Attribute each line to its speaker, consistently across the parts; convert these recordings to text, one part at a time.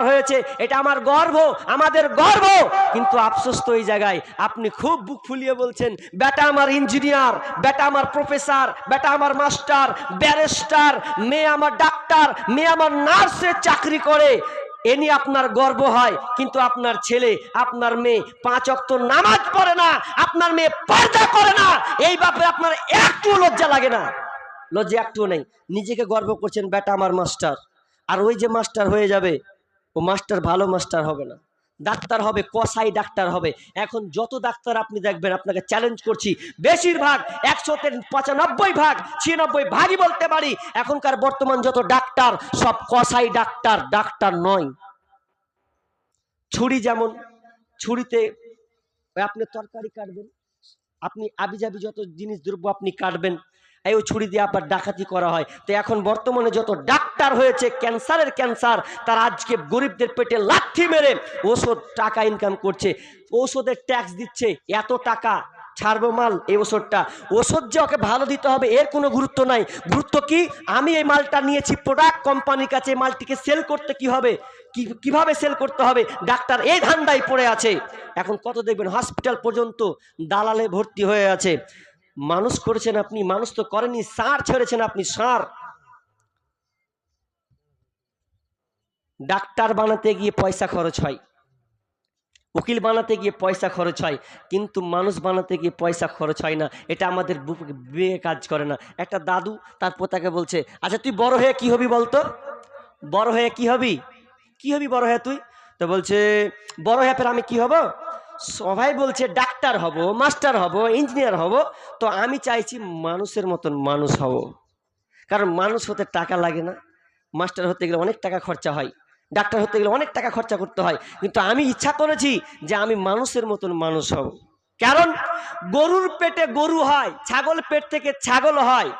Speaker 1: Doctor হয়েছে, এটা আমার গর্ব, আমাদের গর্ব। কিন্তু আফসোস তো এই জায়গায়, আপনি খুব বুক ফুলিয়ে বলছেন, বেটা আমার ইঞ্জিনিয়ার, বেটা আমার প্রফেসর, বেটা আমার মাস্টার, ব্যারিস্টার, মেয়ে আমার ডাক্তার, মেয়ে আমার নার্সের চাকরি করে। এ নিয়ে আপনার গর্ব হয়, কিন্তু আপনার ছেলে, আপনার মেয়ে পাঁচ অক্ত নামাজ পড়ে না, আপনার মেয়ে পর্দা করে না, এই ব্যাপারে আপনার একটু লজ্জা লাগে না। লজ্জা একটু নেই। নিজেকে গর্ব করছেন, বেটা আমার মাস্টার। আর ওই যে মাস্টার হয়ে যাবে মাস্টার ভালো মাস্টার হবে না। ডাক্তার হবে, কসাই ডাক্তার হবে। এখন যত ডাক্তার আপনি দেখবেন, আপনাকে চ্যালেঞ্জ করছি, বেশিরভাগ একশোতে পঁচানব্বই ভাগ, ছিয়ানব্বই ভাগই বলতে পারি, এখনকার বর্তমান যত ডাক্তার, সব কসাই ডাক্তার ডাক্তার নয়। ছুরি যেমন, ছুরিতে আপনি তরকারি কাটবেন, আপনি আবিজাবি যত জিনিস দ্রব্য আপনি কাটবেন, এই ওই ছুরি দিয়ে আবার ডাকাতি করা হয়। তো এখন বর্তমানে যত ডাক্তার হয়েছে, ক্যান্সারের ক্যান্সার। তার আজকে গরিবদের পেটে লাথি মেরে ওষুধ টাকা ইনকাম করছে। ওষুধের ট্যাক্স দিচ্ছে, এত টাকা ছাড়বো মাল এই ওষুধটা ওষুধ যে ওকে ভালো দিতে হবে, এর কোনো গুরুত্ব নাই। গুরুত্ব কি? আমি এই মালটা নিয়েছি প্রোডাক্ট কোম্পানির কাছে মালটিকে সেল করতে কি হবে? কি, কীভাবে সেল করতে হবে? ডাক্তার এই ধান্দায় পড়ে আছে। এখন কত দেখবেন হসপিটাল পর্যন্ত দালালে ভর্তি হয়ে আছে। মানুষ করেছেন আপনি, মানুষ তো করেনি, সার ছেড়েছেন আপনি, সার। ডাক্তার বানাতে গিয়ে পয়সা খরচ হয়, উকিল বানাতে গিয়ে পয়সা খরচ হয়, কিন্তু মানুষ বানাতে গিয়ে পয়সা খরচ হয় না, এটা আমাদের বিয়ে কাজ করে না। একটা দাদু তার পোতাকে বলছে আচ্ছা তুই বড় হয়ে কি হবি বলতো? বড় হয়ে কি হবি? কি হবি বড় হয়ে তুই? তো বলছে, বড় হয়ে ফের আমি কি হব? সবাই বলছে, ডাক্তার হব, মাস্টার হব, ইঞ্জিনিয়ার হব, তো আমি চাইছি মানুষের মতন মানুষ হব। কারণ মানুষ হতে টাকা লাগে না, মাস্টার হতে গেলে অনেক টাকা খরচা হয়। ডাক্তার হতে গেলে অনেক টাকা খরচা করতে হয়। কিন্তু আমি ইচ্ছা করেছি যে আমি মানুষের মতন মানুষ হব। কারণ গরুর পেটে গরু হয়, ছাগল পেট থেকে ছাগল হয়,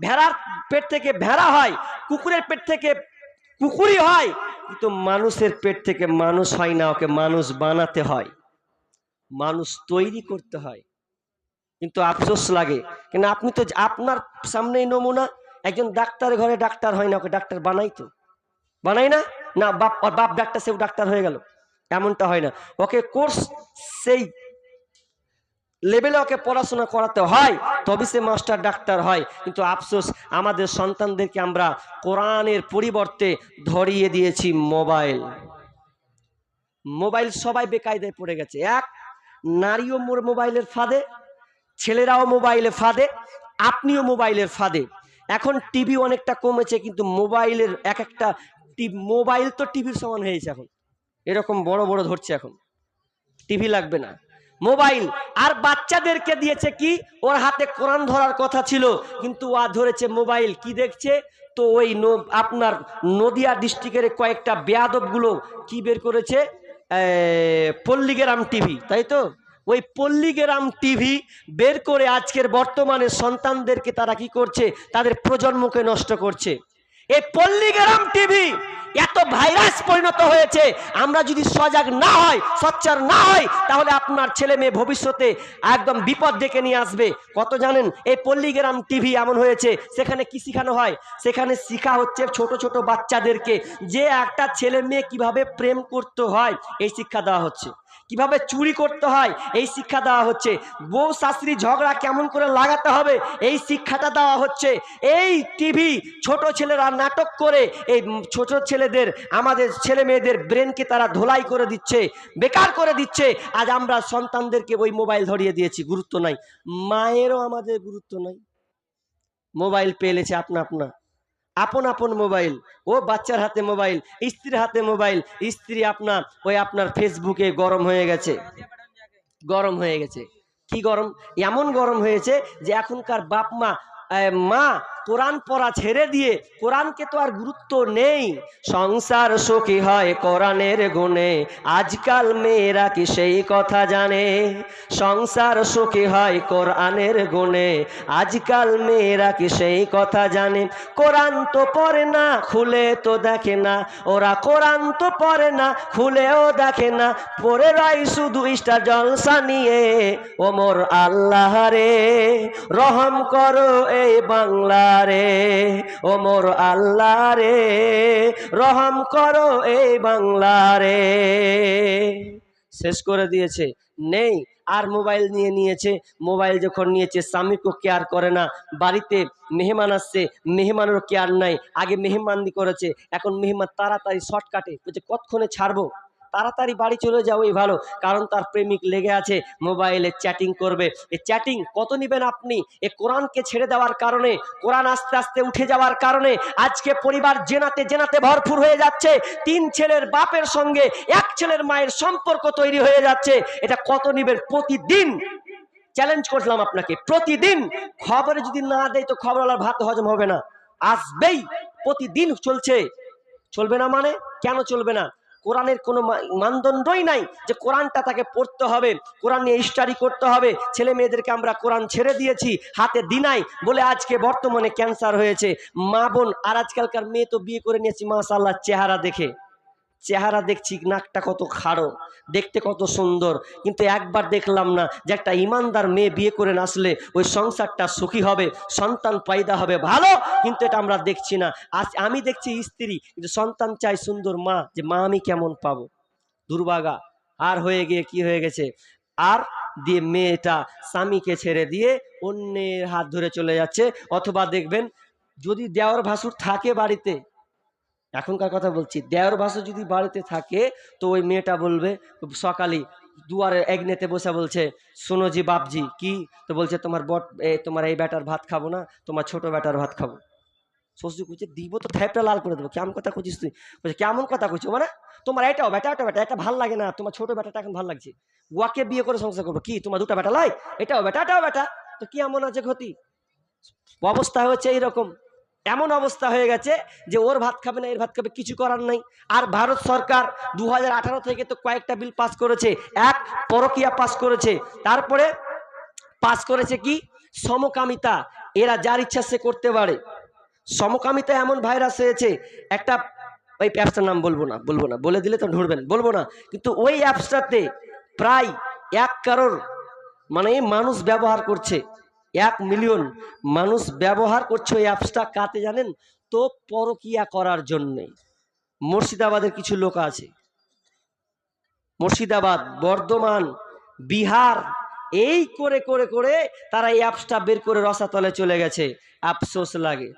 Speaker 1: ভেড়ার পেট থেকে ভেড়া হয়, কুকুরের পেট থেকে কুকুরই হয়, কিন্তু মানুষের পেট থেকে মানুষ হয় না, ওকে মানুষ বানাতে হয়। মানুষ তৈরি করতে হয়। কিন্তু আফসোস লাগে। কেন আপনি তো আপনার সামনেই নমুনা, একজন ডাক্তার ঘরে ডাক্তার হয় না, ওকে ডাক্তার বানাই তো। বানাই না? না, বাপ, ওর বাপ ডাক্তার, সেও ডাক্তার হয়ে গেল। এমনটা হয় না। ওকে কোর্স সেই লেভেলে ওকে পড়াশোনা করাতে হয় তবে সে মাস্টার ডাক্তার হয়। কিন্তু আফসোস, আমাদের সন্তানদেরকে আমরা কোরআনের পরিবর্তে ধরিয়ে দিয়েছি মোবাইল। মোবাইল সবাই বেকায়দায় পড়ে গেছে। এক, নারীও মোবাইলের ফাঁদে, ছেলেরাও মোবাইলে ফাঁদে, আপনিও মোবাইলের ফাঁদে। এখন টিভি অনেকটা কমেছে, কিন্তু মোবাইলের এক একটা মোবাইল তো টিভির সমান হয়েছে এখন। এরকম বড় বড় ধরছে এখন। টিভি লাগবে না। মোবাইল, আর বাচ্চাদেরকে দিয়েছে কি? ওর হাতে কোরআন ধরার কথা ছিল, কিন্তু ও ধরেছে মোবাইল। কি দেখছে? তো ওই আপনার নদিয়া ডিস্ট্রিক্টের কয়েকটা বেয়াদবগুলো কি বের করেছে? পল্লীগ্রাম টিভি, তাই তো? ওই পল্লীগ্রাম টিভি বের করে আজকের বর্তমানে সন্তানদেরকে তারা কি করছে? তাদের প্রজন্মকে নষ্ট করছে। এই পল্লীগ্রাম টিভি এত ভাইরাস পরিণত হয়েছে, আমরা যদি সজাগ না হয়, সচ্চার না হয়, তাহলে আপনার ছেলে মেয়ে ভবিষ্যতে একদম বিপদ ডেকে নিয়ে আসবে। কত জানেন, এই পল্লীগ্রাম টিভি এমন হয়েছে, সেখানে কি শেখানো হয়? সেখানে শিখা হচ্ছে ছোট ছোট বাচ্চাদেরকে যে একটা ছেলে মেয়ে কীভাবে প্রেম করতে হয়, এই শিক্ষা দেওয়া হচ্ছে। কীভাবে চুরি করতে হয়? এই শিক্ষা দেওয়া হচ্ছে। বউ শাস্ত্রী ঝগড়া কেমন করে লাগাতে হবে? এই শিক্ষাটা দেওয়া হচ্ছে। এই টিভি ছোট ছেলেরা নাটক করে, এই ছোট ছেলেদের, আমাদের ছেলে মেয়েদের ব্রেনকে তারা ধোলাই করে দিচ্ছে, বেকার করে দিচ্ছে। আজ আমরা সন্তানদেরকে ওই মোবাইল ধরিয়ে দিয়েছি, গুরুত্ব নাই। মায়েরও আমাদের গুরুত্ব নাই। মোবাইল পেলেছে আপনা আপনা। আপন আপন মোবাইল, ও বাচ্চার হাতে মোবাইল, স্ত্রীর হাতে মোবাইল, স্ত্রী আপনার, ওই আপনার ফেসবুকে গরম হয়ে গেছে। গরম হয়ে গেছে। কি গরম? এমন গরম হয়েছে যে এখনকার বাপ মা মা কোরআন পড়া ছেড়ে দিয়ে কোরআনকে তো আর গুরুত্ব নেই। সংসার সুখী হয় কোরআনের গুণে। আজকাল মেয়েরা কি সেই কথা জানে? সংসার সুখী হয় কোরআনের গুণে। আজকাল মেয়েরা কি সেই কথা জানে? কোরআন তো পড়ে না, খুলে তো দেখে না। ওরা কোরআন তো পড়ে না, খুলেও দেখে না। পড়ে রাই শুধু ইস্টার জলসা নিয়ে। ওমর আল্লাহ রে, রহম করো এই বাংলা রে ও মোর আল্লাহ রে রহম করো এই বাংলা রে শেষ করে দিয়েছে, নেই, আর মোবাইল নিয়ে নিয়েছে। মোবাইল যখন নিয়েছে স্বামীকেও কেয়ার করে না। বাড়িতে মেহমান আসছে, মেহমানেরও কেয়ার নাই। আগে মেহমানদি করেছে, এখন মেহমান তাড়াতাড়ি শর্টকাটে, বলছে, কতক্ষণে ছাড়বো? তাড়াতাড়ি বাড়ি চলে যাওয়াই ভালো, কারণ তার প্রেমিক লেগে আছে, মোবাইলে চ্যাটিং করবে। এই চ্যাটিং কত নেবেন আপনি? এ কোরআনকে ছেড়ে দেওয়ার কারণে, কোরআন আস্তে আস্তে উঠে যাওয়ার কারণে, আজকে পরিবার জেনাতে জেনাতে ভরপুর হয়ে যাচ্ছে, তিন ছেলের বাপের সঙ্গে এক ছেলের মায়ের সম্পর্ক তৈরি হয়ে যাচ্ছে, এটা কত নেবেন প্রতিদিন? চ্যালেঞ্জ করলাম আপনাকে, প্রতিদিন। খবরে যদি না দেয় তো খবরওয়ালার ভাত হজম হবে না। আসবেই, প্রতিদিন চলছে। চলবে না মানে? কেন চলবে না? কোরআনের কোনো মানদণ্ডই নাই যে কোরআনটা তাকে পড়তে হবে, কোরআন নিয়ে স্টাডি করতে হবে, ছেলে মেয়েদেরকে আমরা কোরআন ছেড়ে দিয়েছি, হাতে দিনাই বলে আজকে বর্তমানে ক্যান্সার হয়েছে। মা বোন আর আজকালকার মেয়ে তো বিয়ে করে নিয়েছি মাশাল্লাহ চেহারা দেখে। চেহারা দেখছি, নাকটা কত খাড়ো, দেখতে কত সুন্দর। কিন্তু একবার দেখলাম না যে একটা ইমানদার মেয়ে বিয়ে করে আসলে ওই সংসারটা সুখী হবে, সন্তান পায়দা হবে, ভালো? কিন্তু এটা আমরা দেখছি না। আজ আমি দেখছি স্ত্রী, কিন্তু সন্তান চাই সুন্দর মা, যে মা আমি কেমন পাবো? দুর্ভাগা। আর হয়ে গিয়ে কি হয়ে গেছে? আর দিয়ে মেয়েটা স্বামীকে ছেড়ে দিয়ে অন্যের হাত ধরে চলে যাচ্ছে। অথবা দেখবেন, যদি দেওয়ার ভাসুর থাকে বাড়িতে এখনকার কথা বলছি দেওর ভাসু যদি বাড়িতে থাকে, তো ওই মেয়েটা বলবে, সকালে দুয়ারে একনেতে বসে বলছে, শোনো জি বাপজি, কি? তো বলছে, তোমার বট তোমার এই ব্যাটার ভাত খাব না, তোমার ছোট ব্যাটার ভাত খাব। শ্বশুর কুচে দিব তো থ্যাপটা লাল করে দেবো, কেমন কথা খুঁজিস তুই? বলছে, কেমন কথা খুঁজছো মানে তোমার এটাও বেটা এটাও বেটা এটা ভালো লাগে না, তোমার ছোট বেটাটা এখন ভালো লাগছে। ওয়াকে বিয়ে করে সংসার করব, কি? তোমার দুটা বেটা লাই? এটাও বেটা এটাও বেটা তো কি এমন আছে ক্ষতি অবস্থা হচ্ছে এইরকম। এমন অবস্থা হয়ে গেছে যে ওর ভাত খাবে না, এর ভাত খাবে, কিছু করার নাই। আর ভারত সরকার দু হাজার আঠারো থেকে তো কয়েকটা বিল পাস করেছে। এক, পরকিয়া পাস করেছে। তারপরে পাস করেছে কি? সমকামিতা। এরা যার ইচ্ছা সে করতে পারে। সমকামিতা এমন ভাইরাস হয়েছে, একটা ওই অ্যাপসটার নাম বলব না বলব না, বলে দিলে তো ঢুরবেন বলব না। কিন্তু ওই অ্যাপসটাতে প্রায় এক কারোর মানে মানুষ ব্যবহার করছে। এক মিলিয়ন মানুষ ব্যবহার করছে ওই অ্যাপসটা কাতে জানেন? তো পরকিয়া করার জন্যে। মুর্শিদাবাদের কিছু লোক আছে। মুর্শিদাবাদ, বর্ধমান, বিহার, এই করে করে করে তারা এই অ্যাপসটা বের করে রসাতলে চলে গেছে। আফসোস লাগে।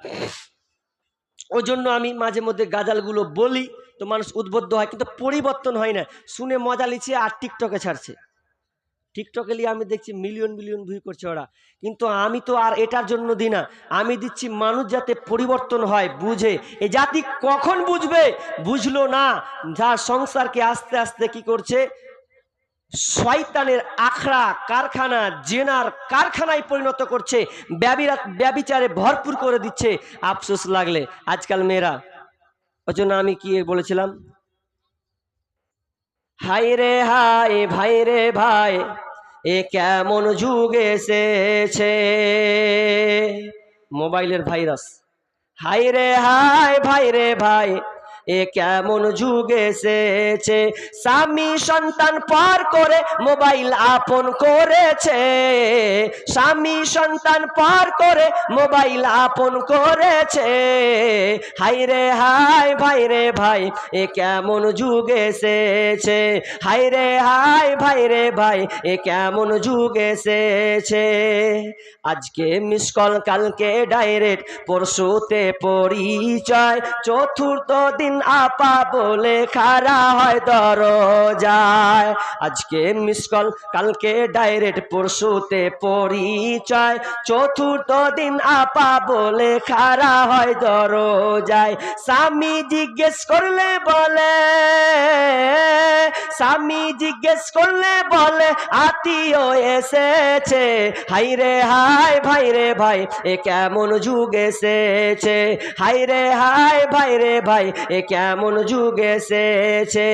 Speaker 1: ওই জন্য আমি মাঝে মধ্যে গাজালগুলো বলি, তো মানুষ উদ্বুদ্ধ হয়, কিন্তু পরিবর্তন হয় না। শুনে মজা লিছে আর টিকটকে ছাড়ছে। টিকটকে নিয়ে আমি দেখছি মিলিয়ন মিলিয়ন ভিউ করছে ওরা। কিন্তু আমি তো আর এটার জন্য দিই না। আমি দিচ্ছি মানুষ যাতে পরিবর্তন হয়, বুঝে। এ জাতি কখন বুঝবে? বুঝলো না। যার সংসারকে আস্তে আস্তে কি করছে? শয়তানের আখড়া, কারখানা, জেনার কারখানায় পরিণত করছে। ব্যবিরা, ব্যবিচারে ভরপুর করে দিচ্ছে। আফসোস লাগলে আজকাল মেয়েরা। ওই জন্য আমি কি বলেছিলাম? হাই রে হাই ভাই রে, ভাই। এ কেমন যুগ এসেছে? মোবাইলের ভাইরাস। হাই রে হাই ভাই রে ভাই এ কেমন যুগ এসেছে? স্বামী সন্তান পার করে মোবাইল আপন করেছে। স্বামী সন্তান পার করে মোবাইল আপন করেছে। হাই রে হাই, ভাই রে ভাই, এ কেমন যুগ এসেছে? হাই রে হাই, ভাই রে ভাই, এ কেমন যুগ এসেছে? আজকে মিস কল কালকে ডাইরেক্ট পরশুতে পরিচয়। চতুর্থ দিন আপা বলে খারা হয় দরজায়। আজকে মিস কল কালকে ডাইরেক্ট পরশুতে পরিচয়। চতুর্থ দিন আপা বলে খারা হয় দরজায়। স্বামী জিজ্ঞেস করলে বলে, স্বামী জিজ্ঞেস করলে বলে, আত্মীয় এসেছে। হাই রে হাই, ভাই রে ভাই, এ কেমন যুগ এসেছে। হাই রে হাই, ভাই রে ভাই, এ কেমন যুগ এসেছে?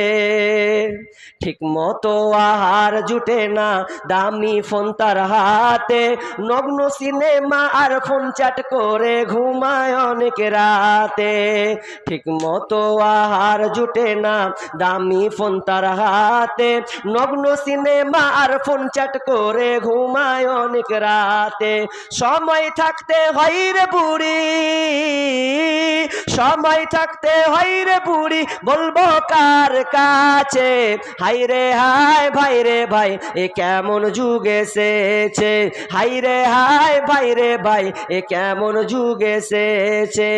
Speaker 1: ঠিক মতো আহার জুটে না দামি ফোন তার হাতে। নগ্ন সিনেমা আর ফোন চ্যাট করে ঘুমায় অনেক রাতে। ঠিক মতো আহার জুটে না দামি ফোন তার হাতে। নগ্ন সিনেমা আর ফোন চ্যাট করে ঘুমায় অনেক রাতে। সময় থাকতে হয় রে বুড়ি, সময় থাকতে হয় রে বুড়ি বলব কার কাছে? হাই রে হাই ভাই রে ভাই, এ কেমন যুগ এসেছে? হাই রে হাই ভাই রে ভাই, এ কেমন যুগ এসেছে?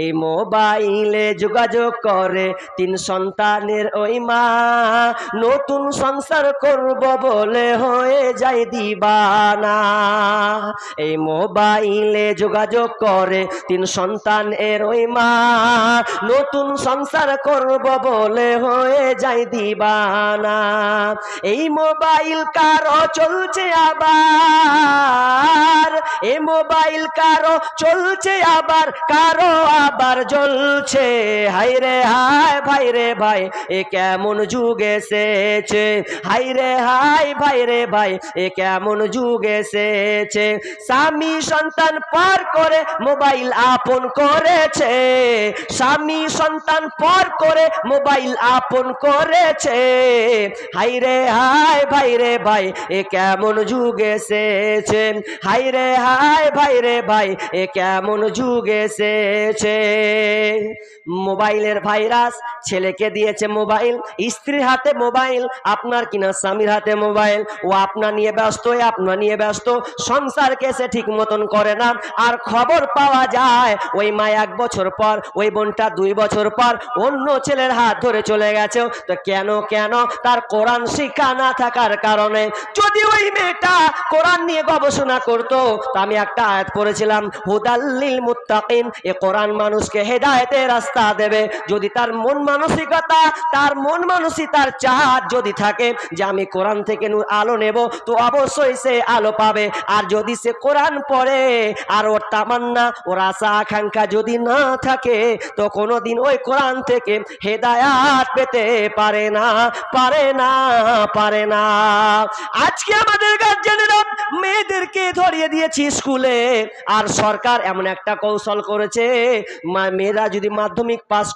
Speaker 1: এই মোবাইলে যোগাযোগ করে তিন সন্তানের ওই মা, নতুন সংসার করব বলে হয়ে যায় দিবানা। এই মোবাইলে যোগাযোগ করে তিন সন্তান এর ওই মা নতুন সংসার করব বলে হয়ে যায় দিবানা। এই মোবাইল কারও চলছে আবার এ মোবাইল কারও চলছে আবার, কারও আবার জ্বলছে। হাই রে হাই ভাই রে ভাই, এ কেমন যুগ এসেছে। হাই রে হাই ভাই রে ভাই, এ কেমন যুগ এসেছে। স্বামী সন্তান পার করে মোবাইল আপন করেছে। স্বামী সন্তান পর করে মোবাইল আপন করেছে। হাই রে হাই ভাই রে ভাই, এ কেমন যুগ এসেছে? হাই রে হাই ভাই রে ভাই, এ কেমন যুগ এসেছে? মোবাইলের ভাইরাস, ছেলেকে দিয়েছে মোবাইল, স্ত্রীর হাতে মোবাইল, আপনার কিনা স্বামীর হাতে মোবাইল, ও আপনার নিয়ে ব্যস্ত আপনার নিয়ে ব্যস্ত, সংসারকে সে ঠিক মতন করে না। আর খবর পাওয়া যায়, ওই মা এক বছর পর, ওই বোনটা দুই বছর পর অন্য ছেলের হাত ধরে চলে গেছে। তো কেন কেন? তার কোরআন শিক্ষা না থাকার কারণে যদি ওই মেয়েটা কোরআন নিয়ে গবেষণা করতো, তা আমি একটা আয়াত পড়েছিলাম হুদাল্লিল মুত্তাকিন এ কোরআন মানুষকে হেদায়েতের রাস্তা দেবে। যদি তার মন মানসিকতা, তার মন মানসিকতার চাহাত যদি থাকে যে আমি কোরআন থেকে আলো নেব, তো অবশ্যই সে আলো পাবে। আর যদি সে কোরআন পড়ে, আর ওর তামান্না, ওর আশা আকাঙ্ক্ষা যদি না থাকে তো কোনোদিন ওই কোরআন থেকে হেদায়াত পেতে পারে না পারে না পারে না। আজকে আমাদের গার্জেনেরা মেয়েদেরকে ধরিয়ে দিয়েছি স্কুলে, আর সরকার এমন একটা কৌশল করেছে মেয়েরা যদি মাধ্যমিক পাস